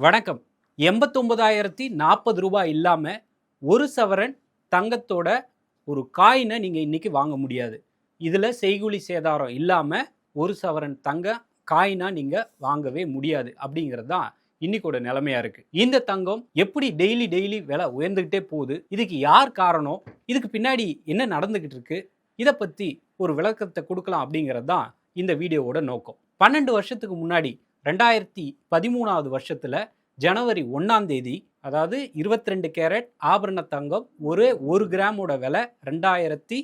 வணக்கம். எண்பத்தொம்பதாயிரத்தி நாற்பது ரூபாய் இல்லாமல் ஒரு சவரன் தங்கத்தோட ஒரு காயினை நீங்கள் இன்றைக்கி வாங்க முடியாது. இதில் செய்கூலி சேதாரம் இல்லாமல் ஒரு சவரன் தங்க காயினாக நீங்கள் வாங்கவே முடியாது அப்படிங்கிறது தான் இன்னைக்கோட நிலைமையா இருக்கு. இந்த தங்கம் எப்படி டெய்லி டெய்லி விலை உயர்ந்துகிட்டே போகுது இதுக்கு யார் காரணம் இதுக்கு பின்னாடி என்ன நடந்துகிட்டு இருக்கு இதை பற்றி ஒரு விளக்கத்தை கொடுக்கலாம் அப்படிங்கிறது தான் இந்த வீடியோவோட நோக்கம். பன்னெண்டு வருஷத்துக்கு முன்னாடி ரெண்டாயிரத்தி பதிமூணாவது வருஷத்தில் ஜனவரி ஒன்றாம் தேதி அதாவது 22 ரெண்டு கேரட் ஆபரண தங்கம் ஒரு ஒரு கிராமோட விலை ரெண்டாயிரத்தி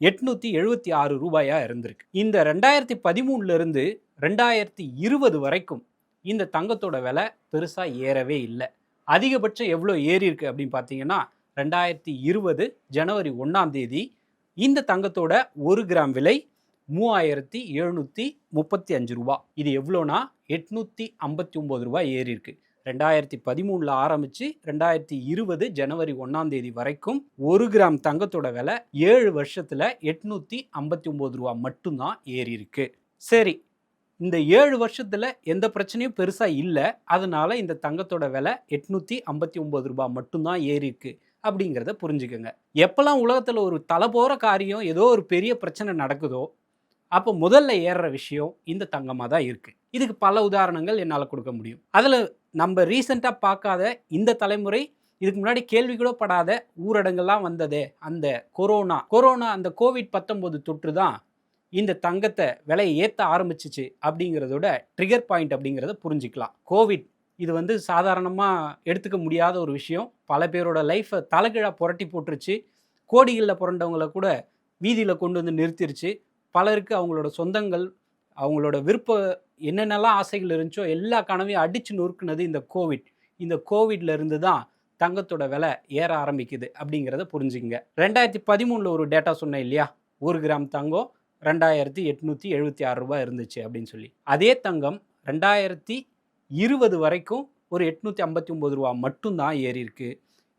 எட்நூற்றி எழுபத்தி ஆறு ரூபாயாக இருந்திருக்கு. இந்த ரெண்டாயிரத்தி பதிமூணுலேருந்து ரெண்டாயிரத்தி இருபது வரைக்கும் இந்த தங்கத்தோட விலை பெருசாக ஏறவே இல்லை. அதிகபட்சம் எவ்வளோ ஏறியிருக்கு அப்படின்னு பார்த்தீங்கன்னா ரெண்டாயிரத்தி இருபது ஜனவரி ஒன்றாம் தேதி இந்த தங்கத்தோட ஒரு கிராம் விலை மூவாயிரத்தி எழுநூற்றி முப்பத்தி அஞ்சு ரூபா. இது எவ்வளோனா? எட்நூற்றி ஐம்பத்தி ஒம்பது ரூபா ஏறி இருக்கு ரெண்டாயிரத்தி பதிமூணில் ஆரம்பித்து ரெண்டாயிரத்தி இருபது ஜனவரி ஒன்றாம் தேதி வரைக்கும் ஒரு கிராம் தங்கத்தோட விலை ஏழு வருஷத்தில் எட்நூற்றி ஐம்பத்தி ஒம்பது ரூபா மட்டும்தான் ஏறி இருக்கு சரி இந்த ஏழு வருஷத்தில் எந்த பிரச்சனையும் பெருசாக இல்லை. அதனால இந்த தங்கத்தோட விலை எட்நூற்றி ஐம்பத்தி ஒம்பது ரூபா மட்டும்தான் ஏறி இருக்கு அப்படிங்கிறத புரிஞ்சுக்கோங்க. எப்போல்லாம் உலகத்தில் ஒரு தலை போகிற காரியம் ஏதோ ஒரு பெரிய பிரச்சனை நடக்குதோ அப்போ முதல்ல ஏறுற விஷயம் இந்த தங்கமாக தான் இருக்குது இதுக்கு பல உதாரணங்கள் என்னால் கொடுக்க முடியும். அதில் நம்ம ரீசெண்டாக பார்க்காத இந்த தலைமுறை இதுக்கு முன்னாடி கேள்வி கூட படாத ஊரடங்கெல்லாம் வந்ததே அந்த கொரோனா. கொரோனா அந்த கோவிட் பத்தொம்போது தொற்று தான் இந்த தங்கத்தை விலையை ஏற்ற ஆரம்பிச்சிச்சு அப்படிங்கிறதோட ட்ரிகர் பாயிண்ட் அப்படிங்கிறத புரிஞ்சுக்கலாம். கோவிட் இது வந்து சாதாரணமாக எடுத்துக்க முடியாத ஒரு விஷயம். பல பேரோட லைஃப்பை தலைகீழாக புரட்டி போட்டுருச்சு. கோடிகளில் புரண்டவங்களை கூட வீதியில் கொண்டு வந்து நிறுத்திருச்சு. பலருக்கு அவங்களோட சொந்தங்கள் அவங்களோட விருப்ப என்னென்னலாம் ஆசைகள் இருந்துச்சோ எல்லா கனவையும் அடித்து நொறுக்குனது இந்த கோவிட் இந்த கோவிட்ல இருந்து தான் தங்கத்தோட விலை ஏற ஆரம்பிக்குது அப்படிங்கிறத புரிஞ்சுங்க ரெண்டாயிரத்தி பதிமூணில் ஒரு டேட்டா சொன்னேன் இல்லையா? ஒரு கிராம் தங்கம் ரெண்டாயிரத்தி எட்நூற்றி எழுபத்தி ஆறு ரூபாய் இருந்துச்சு அப்படின்னு சொல்லி. அதே தங்கம் ரெண்டாயிரத்தி இருபது வரைக்கும் ஒரு எட்நூற்றி ஐம்பத்தி ஒம்பது ரூபா மட்டும்தான் ஏறி இருக்கு.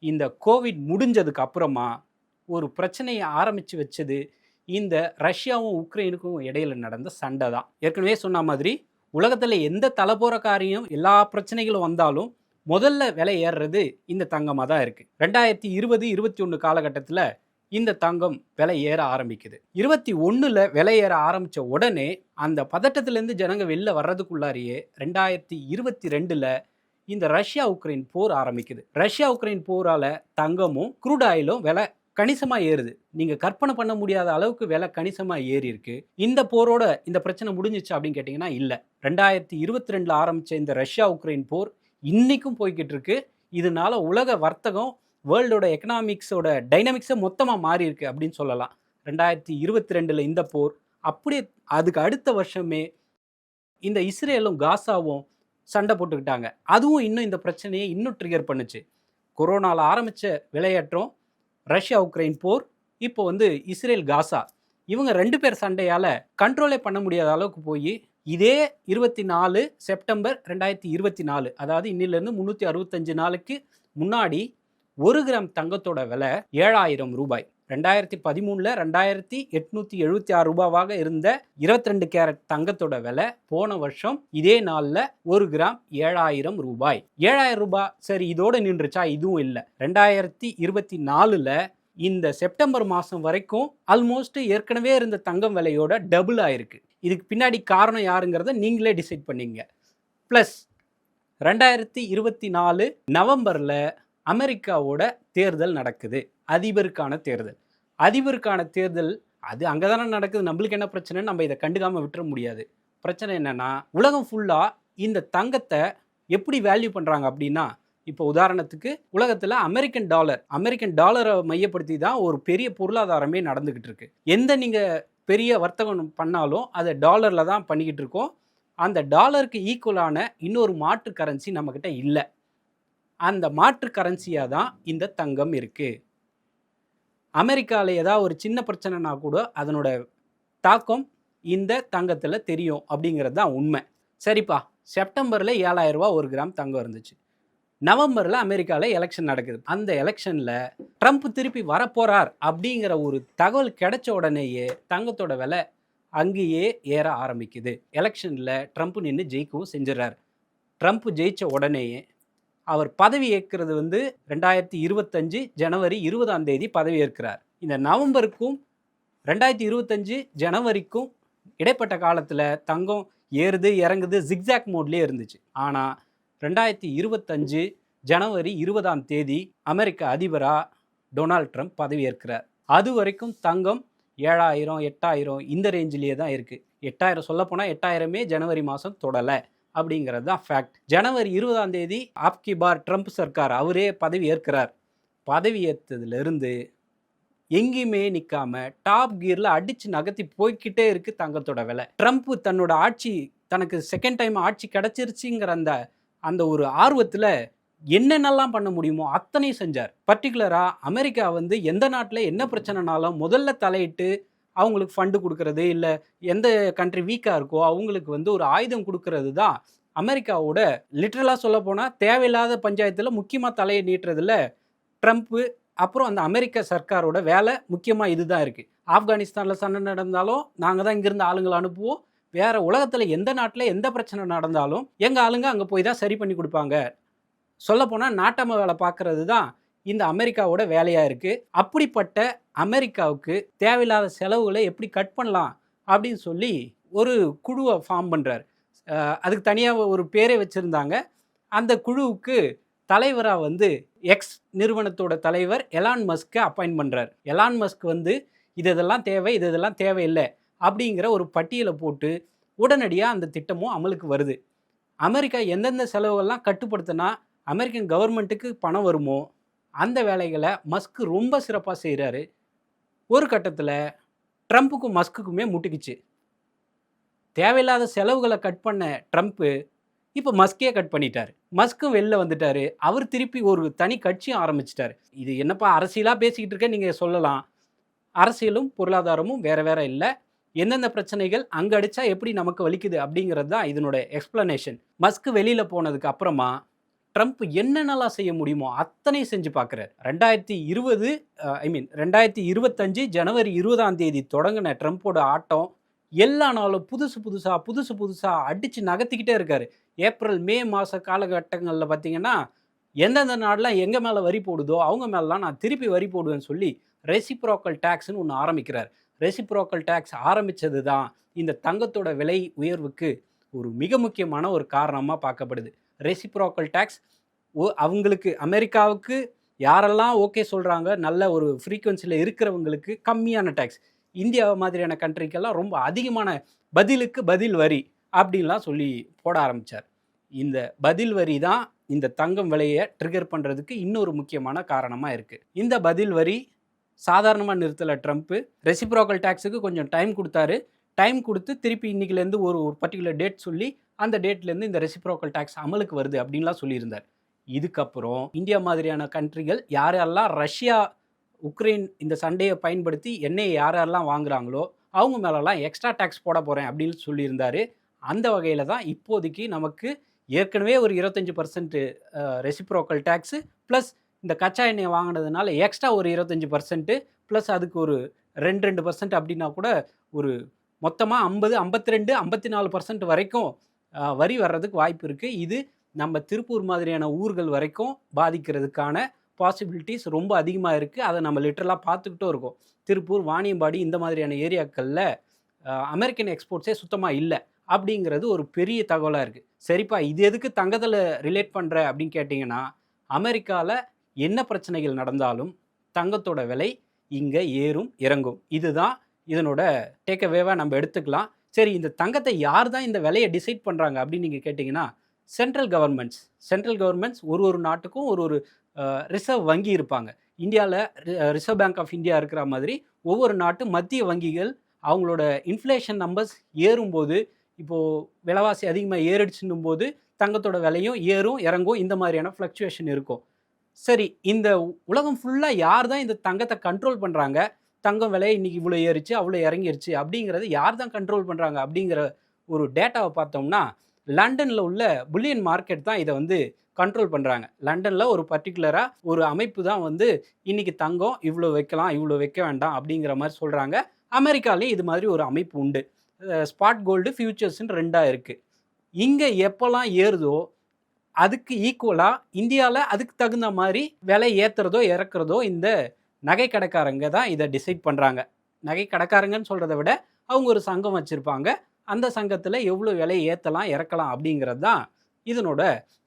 இந்த கோவிட் முடிஞ்சதுக்கு அப்புறமா ஒரு பிரச்சனையை ஆரம்பித்து வச்சது இந்த ரஷ்யாவும் உக்ரைனுக்கும் இடையில நடந்த சண்டை தான். ஏற்கனவே சொன்ன மாதிரி உலகத்தில் எந்த தலைபோற காரியம் எல்லா பிரச்சனைகளும் வந்தாலும் முதல்ல விலை ஏறுறது இந்த தங்கமாக தான் இருக்குது ரெண்டாயிரத்தி இருபது இருபத்தி ஒன்று காலகட்டத்தில் இந்த தங்கம் விலை ஏற ஆரம்பிக்குது. இருபத்தி ஒன்றில் விலை ஏற ஆரம்பித்த உடனே அந்த பதட்டத்திலேருந்து ஜனங்க வெளில வர்றதுக்குள்ளாரியே ரெண்டாயிரத்தி இருபத்தி ரெண்டில் இந்த ரஷ்யா உக்ரைன் போர் ஆரம்பிக்குது. ரஷ்யா உக்ரைன் போரால் தங்கமும் க்ரூட் ஆயிலும் விலை கணிசமாக ஏறுது. நீங்கள் கற்பனை பண்ண முடியாத அளவுக்கு விலை கணிசமாக ஏறி இருக்கு இந்த போரோட இந்த பிரச்சனை முடிஞ்சிச்சு அப்படின்னு கேட்டிங்கன்னா இல்லை. ரெண்டாயிரத்தி இருபத்தி ரெண்டில் ஆரம்பித்த இந்த ரஷ்யா உக்ரைன் போர் இன்றைக்கும் போய்கிட்டு இருக்கு இதனால உலக வர்த்தகம் வேர்ல்டோட எக்கனாமிக்ஸோட டைனமிக்ஸை மொத்தமாக மாறி இருக்கு அப்படின்னு சொல்லலாம். ரெண்டாயிரத்தி இருபத்தி ரெண்டில் இந்த போர் அப்படியே அதுக்கு அடுத்த வருஷமே இந்த இஸ்ரேலும் காசாவும் சண்டை போட்டுக்கிட்டாங்க. அதுவும் இன்னும் இந்த பிரச்சனையை இன்னும் ட்ரிகர் பண்ணுச்சு. கொரோனாவில் ஆரம்பித்த விளையாட்டும் ரஷ்யா உக்ரைன் போர் இப்போ வந்து இஸ்ரேல் காசா. இவங்க ரெண்டு பேர் சண்டையால் கண்ட்ரோலே பண்ண முடியாத அளவுக்கு போய் இதே இருபத்தி நாலு செப்டம்பர் ரெண்டாயிரத்தி இருபத்தி நாலு அதாவது இன்னிலேருந்து முந்நூற்றி அறுபத்தஞ்சு நாளுக்கு முன்னாடி ஒரு கிராம் தங்கத்தோட விலை ஏழாயிரம் ரூபாய். ரெண்டாயிரத்தி பதிமூணில் ரெண்டாயிரத்தி எட்நூற்றி எழுபத்தி ஆறு ரூபாவாக இருந்த 22 ரெண்டு கேரட் தங்கத்தோட விலை போன வருஷம் இதே நாளில் ஒரு கிராம் ஏழாயிரம் ரூபாய். ஏழாயிரம் ரூபாய் சரி இதோடு நின்றுச்சா? இதுவும் இல்லை. ரெண்டாயிரத்தி இருபத்தி நாலில் இந்த செப்டம்பர் மாதம் வரைக்கும் ஆல்மோஸ்ட் ஏற்கனவே இருந்த தங்கம் விலையோட டபுள் ஆயிருக்கு. இதுக்கு பின்னாடி காரணம் யாருங்கிறத நீங்களே டிசைட் பண்ணீங்க. ப்ளஸ் ரெண்டாயிரத்தி இருபத்தி நாலு நவம்பரில் அமெரிக்காவோட தேர்தல் நடக்குது. அதிபருக்கான தேர்தல். அதிபருக்கான தேர்தல் அது அங்கே தானே நடக்குது. நம்மளுக்கு என்ன பிரச்சனைன்னு நம்ம இதை கண்டுக்காமல் விட்டுற முடியாது. பிரச்சனை என்னன்னா உலகம் ஃபுல்லாக இந்த தங்கத்தை எப்படி வேல்யூ பண்ணுறாங்க அப்படின்னா இப்போ உதாரணத்துக்கு உலகத்தில் அமெரிக்கன் டாலர் அமெரிக்கன் டாலரை மையப்படுத்தி தான் ஒரு பெரிய பொருளாதாரமே நடந்துக்கிட்டு இருக்கு. எந்த நீங்கள் பெரிய வர்த்தகம் பண்ணாலும் அதை டாலரில் தான் பண்ணிக்கிட்டு இருக்கோம். அந்த டாலருக்கு ஈக்குவலான இன்னொரு மாற்று கரன்சி நம்மக்கிட்ட இல்லை. அந்த மாற்று கரன்சியாக தான் இந்த தங்கம் இருக்குது அமெரிக்காவில் ஏதாவது ஒரு சின்ன பிரச்சனைனா கூட அதனோட தாக்கம் இந்த தங்கத்தில் தெரியும் அப்படிங்கிறது தான் உண்மை. சரிப்பா செப்டம்பரில் ஏழாயிரரூபா ஒரு கிராம் தங்கம் இருந்துச்சு. நவம்பரில் அமெரிக்காவில் எலெக்ஷன் நடக்குது. அந்த எலெக்ஷனில் ட்ரம்ப் திருப்பி வரப்போகிறார் அப்படிங்கிற ஒரு தகவல் கிடைச்ச உடனேயே தங்கத்தோட விலை அங்கேயே ஏற ஆரம்பிக்குது. எலெக்ஷனில் ட்ரம்ப் நின்று ஜெயிக்கவும் செஞ்சிடறாரு. ட்ரம்ப் ஜெயித்த உடனேயே அவர் பதவி ஏற்கிறது வந்து ரெண்டாயிரத்தி இருபத்தஞ்சு ஜனவரி இருபதாம் தேதி பதவி ஏற்கிறார். இந்த நவம்பருக்கும் ரெண்டாயிரத்தி இருபத்தஞ்சு ஜனவரிக்கும் இடைப்பட்ட காலத்தில் தங்கம் ஏறுது இறங்குது ஜிக்ஸாக் மோட்லேயே இருந்துச்சு. ஆனால் ரெண்டாயிரத்தி இருபத்தஞ்சு ஜனவரி இருபதாம் தேதி அமெரிக்க அதிபராக டொனால்ட் ட்ரம்ப் பதவியேற்கிறார் அது வரைக்கும் தங்கம் ஏழாயிரம் எட்டாயிரம் இந்த ரேஞ்சிலேயே தான் இருக்குது எட்டாயிரம் சொல்லப்போனால் எட்டாயிரமே ஜனவரி மாதம் தொடலை. அப்படிங்கிறது தான் ஃபேக்ட் ஜனவரி இருபதாம் தேதி ஆப்கி பார் ட்ரம்ப் சர்க்கார் அவரே பதவி ஏற்கிறார். பதவி ஏற்றதுலேருந்து எங்கேயுமே நிற்காம டாப் கியரில் அடித்து நகர்த்தி போய்க்கிட்டே இருக்குது தங்கத்தோட விலை. ட்ரம்ப் தன்னோட ஆட்சி தனக்கு செகண்ட் டைம் ஆட்சி கிடச்சிருச்சுங்கிற அந்த அந்த ஒரு ஆர்வத்தில் என்னென்னலாம் பண்ண முடியுமோ அத்தனையும் செஞ்சார். பர்டிகுலராக அமெரிக்கா வந்து எந்த நாட்டில் என்ன பிரச்சனைனாலும் முதல்ல தலையிட்டு அவங்களுக்கு ஃபண்டு கொடுக்கறது இல்லை எந்த கண்ட்ரி வீக்காக இருக்கோ அவங்களுக்கு வந்து ஒரு ஆயுதம் கொடுக்கறது தான் அமெரிக்காவோட லிட்ரலாக சொல்ல போனால் தேவையில்லாத பஞ்சாயத்தில் முக்கியமாக தலையை நீட்டுறதுல ட்ரம்ப்பு அப்புறம் அந்த அமெரிக்க சர்க்காரோட வேலை முக்கியமாக இதுதான் இருக்குது ஆப்கானிஸ்தானில் சண்டை நடந்தாலும் நாங்கள் தான் இங்கேருந்து ஆளுங்களை அனுப்புவோம். வேறு உலகத்தில் எந்த நாட்டில் எந்த பிரச்சனை நடந்தாலும் எங்கள் ஆளுங்க அங்கே போய் தான் சரி பண்ணி கொடுப்பாங்க. சொல்லப்போனால் நாட்டம வேலை பார்க்குறது தான் இந்த அமெரிக்காவோட வேலையாக இருக்குது அப்படிப்பட்ட அமெரிக்காவுக்கு தேவையில்லாத செலவுகளை எப்படி கட் பண்ணலாம் அப்படின்னு சொல்லி ஒரு குழுவை ஃபார்ம் பண்ணுறார் அதுக்கு தனியாக ஒரு பேரே வச்சுருந்தாங்க. அந்த குழுவுக்கு தலைவராக வந்து எக்ஸ் நிறுவனத்தோட தலைவர் எலான் மஸ்க்கை அப்பாயின்ட் பண்ணுறார் எலான் மஸ்க் வந்து இது இதெல்லாம் தேவை இது இதெல்லாம் தேவையில்லை அப்படிங்கிற ஒரு பட்டியலை போட்டு உடனடியாக அந்த திட்டமும் அமலுக்கு வருது. அமெரிக்கா எந்தெந்த செலவுகள்லாம் கட்டுப்படுத்தினா அமெரிக்கன் கவர்மெண்ட்டுக்கு பணம் வருமோ அந்த வேலைகளை மஸ்க் ரொம்ப சிறப்பாக செய்கிறாரு ஒரு கட்டத்தில் ட்ரம்ப்புக்கும் மஸ்க்குக்குமே முட்டுக்குச்சு. தேவையில்லாத செலவுகளை கட் பண்ண ட்ரம்ப்பு இப்போ மஸ்கே கட் பண்ணிட்டார். மஸ்க்கும் வெளில வந்துட்டார். அவர் திருப்பி ஒரு தனி கட்சியும் ஆரம்பிச்சிட்டார். இது என்னப்பா அரசியலாக பேசிக்கிட்டு இருக்க நீங்கள் சொல்லலாம். அரசியலும் பொருளாதாரமும் வேறு வேறு இல்லை. எந்தெந்த பிரச்சனைகள் அங்கே அடித்தா எப்படி நமக்கு வலிக்குது அப்படிங்கிறது தான் இதனோட எக்ஸ்ப்ளனேஷன் மஸ்க் வெளியில் போனதுக்கு அப்புறமா ட்ரம்ப் என்னென்னலாம் செய்ய முடியுமோ அத்தனையும் செஞ்சு பார்க்குறாரு. ரெண்டாயிரத்தி இருபது ஐ மீன் ரெண்டாயிரத்தி இருபத்தஞ்சு ஜனவரி இருபதாம் தேதி தொடங்கின ட்ரம்ப்போட ஆட்டம் எல்லா நாளும் புதுசு புதுசாக புதுசு புதுசாக அடித்து நகர்த்திக்கிட்டே இருக்கார். ஏப்ரல் மே மாத காலகட்டங்களில் பார்த்தீங்கன்னா எந்தெந்த நாடெலாம் எங்கள் மேலே வரி போடுதோ அவங்க மேலாம் நான் திருப்பி வரி போடுவேன்னு சொல்லி ரெசிப்ரோக்கல் டேக்ஸ்னு ஒன்று ஆரம்பிக்கிறார். ரெசிப்ரோக்கல் டேக்ஸ் ஆரம்பித்தது தான் இந்த தங்கத்தோட விலை உயர்வுக்கு ஒரு மிக முக்கியமான ஒரு காரணமாக பார்க்கப்படுது. ரெசிப்ரோக்கல் டேக்ஸ் அவங்களுக்கு அமெரிக்காவுக்கு யாரெல்லாம் ஓகே சொல்கிறாங்க நல்ல ஒரு ஃப்ரீக்குவன்சியில் இருக்கிறவங்களுக்கு கம்மியான டேக்ஸ் இந்தியா மாதிரியான கண்ட்ரிக்கெல்லாம் ரொம்ப அதிகமான பதிலுக்கு பதில் வரி அப்படின்லாம் சொல்லி போட ஆரம்பித்தார் இந்த பதில் வரி தான் இந்த தங்கம் விலையை ட்ரிகர் பண்ணுறதுக்கு இன்னொரு முக்கியமான காரணமாக இருக்குது இந்த பதில் வரி சாதாரணமாக நிறுத்தலை ட்ரம்ப்பு ரெசிப்ரோக்கல் டேக்ஸுக்கு கொஞ்சம் டைம் கொடுத்தாரு. டைம் கொடுத்து திருப்பி இன்னைக்குலேருந்து ஒரு ஒரு பர்டிகுலர் டேட் சொல்லி அந்த டேட்லேருந்து இந்த ரெசிப்ரோக்கல் டேக்ஸ் அமலுக்கு வருது அப்படின்லாம் சொல்லியிருந்தார். இதுக்கப்புறம் இந்தியா மாதிரியான கண்ட்ரிகள் யாரெல்லாம் ரஷ்யா உக்ரைன் இந்த சண்டையை பயன்படுத்தி எண்ணெயை யாரெல்லாம் வாங்குகிறாங்களோ அவங்க மேலெல்லாம் எக்ஸ்ட்ரா டேக்ஸ் போட போகிறேன் அப்படின்னு சொல்லியிருந்தார். அந்த வகையில் தான் இப்போதைக்கு நமக்கு ஏற்கனவே ஒரு இருபத்தஞ்சி பர்சன்ட் ரெசிப்ரோக்கல் டேக்ஸு ப்ளஸ் இந்த கச்சா எண்ணெயை வாங்கினதுனால எக்ஸ்ட்ரா ஒரு இருபத்தஞ்சி பர்சன்ட்டு ப்ளஸ் அதுக்கு ஒரு ரெண்டு ரெண்டு பர்சன்ட் அப்படின்னா கூட ஒரு மொத்தமாக ஐம்பது ஐம்பத்தி ரெண்டு ஐம்பத்தி நாலு பர்சன்ட் வரைக்கும் வரி வர்றதுக்கு வாய்ப்பு இருக்குது இது நம்ம திருப்பூர் மாதிரியான ஊர்கள் வரைக்கும் பாதிக்கிறதுக்கான பாசிபிலிட்டிஸ் ரொம்ப அதிகமாக இருக்குது அதை நம்ம லிட்டரலாக பார்த்துக்கிட்டும் இருக்கோம். திருப்பூர் வாணியம்பாடி இந்த மாதிரியான ஏரியாக்களில் அமெரிக்கன் எக்ஸ்போர்ட்ஸே சுத்தமாக இல்லை அப்படிங்கிறது ஒரு பெரிய தகவலாக இருக்குது சரிப்பா இது எதுக்கு தங்கத்தில் ரிலேட் பண்ணுற அப்படின்னு கேட்டிங்கன்னா அமெரிக்காவில் என்ன பிரச்சனைகள் நடந்தாலும் தங்கத்தோட விலை இங்கே ஏறும் இறங்கும். இதுதான் இதனோட டேக்அவேவாக நம்ம எடுத்துக்கலாம். சரி இந்த தங்கத்தை யார் தான் இந்த விலையை டிசைட் பண்ணுறாங்க அப்படின்னு நீங்கள் கேட்டிங்கன்னா சென்ட்ரல் கவர்மெண்ட்ஸ் சென்ட்ரல் கவர்மெண்ட்ஸ் ஒரு ஒரு நாட்டுக்கும் ஒரு ஒரு ரிசர்வ் வங்கி இருப்பாங்க. இந்தியாவில் ரிசர்வ் பேங்க் ஆஃப் இந்தியா இருக்கிற மாதிரி ஒவ்வொரு நாட்டு மத்திய வங்கிகள் அவங்களோட இன்ஃப்ளேஷன் நம்பர்ஸ் ஏறும்போது இப்போது விலைவாசி அதிகமாக ஏறிடுச்சுன்னும் போது தங்கத்தோட விலையும் ஏறும் இறங்கும் இந்த மாதிரியான ஃப்ளக்சுவேஷன் இருக்கும். சரி இந்த உலகம் ஃபுல்லாக யார் தான் இந்த தங்கத்தை கண்ட்ரோல் பண்ணுறாங்க தங்கம் விலை இன்னைக்கு இவ்வளோ ஏறிச்சு அவ்வளோ இறங்கிருச்சு. அப்படிங்கிறது யார் தான் கண்ட்ரோல் பண்ணுறாங்க அப்படிங்கிற ஒரு டேட்டாவை பார்த்தோம்னா லண்டனில் உள்ள புல்லியன் மார்க்கெட் தான் இதை வந்து கண்ட்ரோல் பண்ணுறாங்க லண்டனில் ஒரு பர்டிகுலராக ஒரு அமைப்பு தான் வந்து இன்னைக்கு தங்கம் இவ்வளோ வைக்கலாம் இவ்வளோ வைக்க வேண்டாம் அப்படிங்கிற மாதிரி சொல்கிறாங்க அமெரிக்காலேயும் இது மாதிரி ஒரு அமைப்பு உண்டு. ஸ்பாட் கோல்டு ஃபியூச்சர்ஸ்ன்னு ரெண்டாக இருக்குது இங்கே எப்போல்லாம் ஏறுதோ அதுக்கு ஈக்குவலாக இந்தியாவில் அதுக்கு தகுந்த மாதிரி விலை ஏற்றுறதோ இறக்குறதோ இந்த நகை கடைக்காரங்க தான் இதை டிசைட் பண்ணுறாங்க நகை கடைக்காரங்கன்னு சொல்கிறத விட அவங்க ஒரு சங்கம் வச்சுருப்பாங்க. அந்த சங்கத்தில் எவ்வளோ விலை ஏற்றலாம் இறக்கலாம் அப்படிங்கிறது தான் இதனோட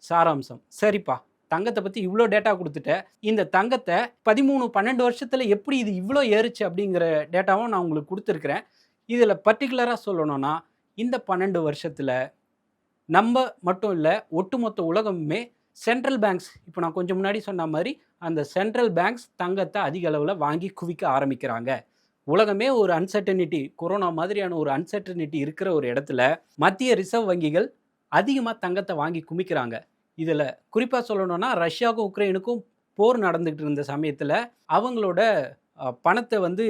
சாராம்சம். சரிப்பா தங்கத்தை பற்றி இவ்வளோ டேட்டா கொடுத்துட்ட. இந்த தங்கத்தை பதிமூணு பன்னெண்டு வருஷத்தில் எப்படி இது இவ்வளோ ஏறுச்சு அப்படிங்கிற டேட்டாவும் நான் உங்களுக்கு கொடுத்துருக்குறேன். இதில் பர்டிகுலராக சொல்லணும்னா இந்த பன்னெண்டு வருஷத்தில் நம்ம மட்டும் இல்லை ஒட்டுமொத்த உலகமுமே சென்ட்ரல் பேங்க்ஸ் இப்போ நான் கொஞ்சம் முன்னாடி சொன்ன மாதிரி அந்த சென்ட்ரல் பேங்க்ஸ் தங்கத்தை அதிக அளவில் வாங்கி குவிக்க ஆரம்பிக்கிறாங்க. உலகமே ஒரு அன்சர்டனிட்டி கொரோனா மாதிரியான ஒரு அன்சர்டனிட்டி இருக்கிற ஒரு இடத்துல மத்திய ரிசர்வ் வங்கிகள் அதிகமாக தங்கத்தை வாங்கி குமிக்கிறாங்க. இதில் குறிப்பாக சொல்லணும்னா ரஷ்யாவுக்கும் உக்ரைனுக்கும் போர் நடந்துகிட்டு இருந்த சமயத்தில் அவங்களோட பணத்தை வந்து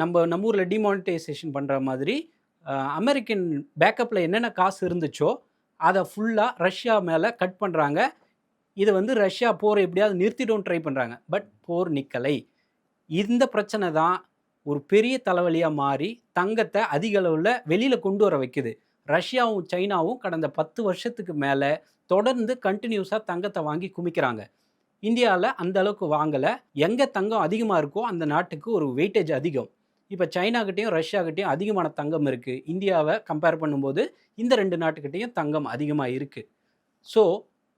நம்ம நம்ம ஊரில் டிமானிட்டைசேஷன் பண்ணுற மாதிரி அமெரிக்கன் பேக்கப்பில் என்னென்ன காசு இருந்துச்சோ அதை ஃபுல்லாக ரஷ்யா மேலே கட் பண்ணுறாங்க இதை வந்து ரஷ்யா போரை எப்படியாவது நிறுத்திடும் ட்ரை பண்ணுறாங்க பட் போர் நிக்கலை. இந்த பிரச்சனை தான் ஒரு பெரிய தலைவலியாக மாறி தங்கத்தை அதிக அளவில் வெளியில் கொண்டு வர வைக்குது. ரஷ்யாவும் சைனாவும் கடந்த பத்து வருஷத்துக்கு மேலே தொடர்ந்து கண்டினியூஸாக தங்கத்தை வாங்கி குமிக்கிறாங்க. இந்தியாவில் அந்த அளவுக்கு வாங்கலை. எங்கே தங்கம் அதிகமாக இருக்கோ அந்த நாட்டுக்கு ஒரு வெயிட்டேஜ் அதிகம். இப்போ சைனாக்கிட்டேயும் ரஷ்யாக்கிட்டேயும் அதிகமான தங்கம் இருக்குது இந்தியாவை கம்பேர் பண்ணும்போது இந்த ரெண்டு நாட்டுக்கிட்டேயும் தங்கம் அதிகமாக இருக்குது ஸோ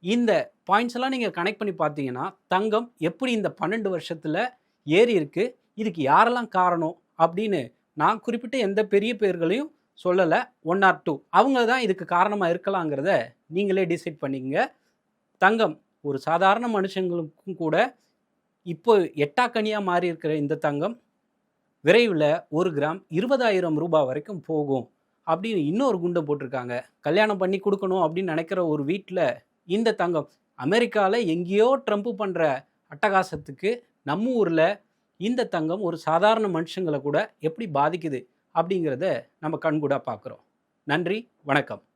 இந்த பாயிண்ட்ஸ் எல்லாம் நீங்கள் கனெக்ட் பண்ணி பார்த்தீங்கன்னா தங்கம் எப்படி இந்த பன்னெண்டு வருஷத்தில் ஏறி இருக்கு இதுக்கு யாரெல்லாம் காரணம் அப்படின்னு நான் குறிப்பிட்ட எந்த பெரிய பேர்களையும் சொல்லலை. ஒன் ஆர் டூ அவங்க தான் இதுக்கு காரணமாக இருக்கலாங்கிறத நீங்களே டிசைட் பண்ணிக்கங்க. தங்கம் ஒரு சாதாரண மனுஷங்களுக்கும் கூட இப்போ எட்டாக்கனியாக மாறி இருக்கிற இந்த தங்கம் விரைவில் ஒரு கிராம் இருபதாயிரம் ரூபாய் வரைக்கும் போகும் அப்படின்னு இன்னொரு குண்டை போட்டிருக்காங்க. கல்யாணம் பண்ணி கொடுக்கணும் அப்படின்னு நினைக்கிற ஒரு வீட்டில் இந்த தங்கம். அமெரிக்காவில் எங்கேயோ ட்ரம்ப் பண்ணுற அட்டகாசத்துக்கு நம்ம ஊரில் இந்த தங்கம் ஒரு சாதாரண மனுஷங்களை கூட எப்படி பாதிக்குது அப்படிங்கிறத நம்ம கண்கூடாக பார்க்குறோம். நன்றி வணக்கம்.